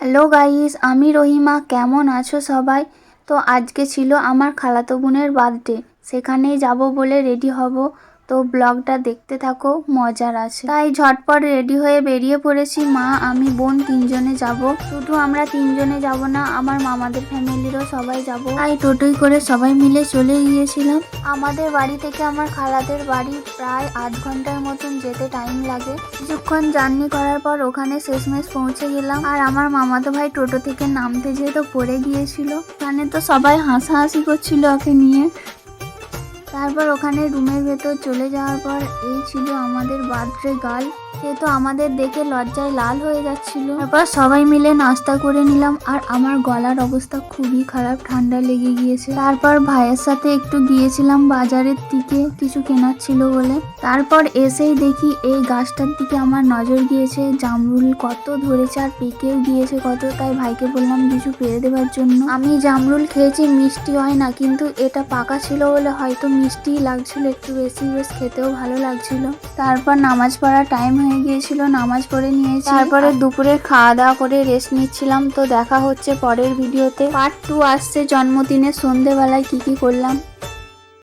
Hello guys, আমি রহিমা। কেমন আছো সবাই? তো আজকে ছিল আমার খালাতো বোনের বার্থডে সেখানেই যাব বলে রেডি হব। তো ব্লগটা দেখতে থাকো, মজার আছে। তাই ঝটপট রেডি হয়ে বেরিয়ে পড়েছি। মা, আমি, বোন তিনজনে যাব। শুধু আমরা তিনজনে যাব না, আমার মামাদের ফ্যামিলিরও সবাই যাব। তাই টোটোই করে সবাই মিলে চলে গিয়েছিলাম। আমাদের বাড়ি থেকে আমার খালাদের বাড়ি প্রায় আধ ঘণ্টার মতন যেতে টাইম লাগে। কিছুক্ষণ জার্নি করার পর ওখানে শেষমেশ পৌঁছে গেলাম। আর আমার মামাতো ভাই টোটো থেকে নামতে যেহেতু পড়ে গিয়েছিল, ওখানে তো সবাই হাসাহাসি করছিল ওকে নিয়ে। তারপর ওখানে রুমের ভেতর চলে যাওয়ার পর এই ছিল আমাদের বার্থডে গার্ল। সে তো আমাদের দেখে লজ্জায় লাল হয়ে যাচ্ছিল। তারপর সবাই মিলে নাস্তা করে নিলাম আর আমার গলার অবস্থা খুবই খারাপ, ঠান্ডা লেগে গিয়েছে। তারপর ভাইয়ের সাথে একটু গিয়েছিলাম বাজারের দিকে, কিছু কেনার ছিল বলে। তারপর এসেই দেখি এই গাছটার দিকে আমার নজর গিয়েছে, জামরুল কত ধরেছে আর পেকেও গিয়েছে কত, তাই ভাইকে বললাম কিছু পেরে দেওয়ার জন্য। আমি জামরুল খেয়েছি, মিষ্টি হয় না, কিন্তু এটা পাকা ছিল বলে হয়তো মিষ্টিই লাগছিল একটু বেশি বেশ খেতেও ভালো লাগছিল। তারপর নামাজ পড়ার টাইম হয়ে গিয়েছিল নামাজ পড়ে নিয়েছি। তারপরে দুপুরে খাওয়া দাওয়া করে রেস্ট নিচ্ছিলাম। তো দেখা হচ্ছে পরের ভিডিওতে পার্ট টু আসছে জন্মদিনে সন্ধেবেলায় কি কি করলাম?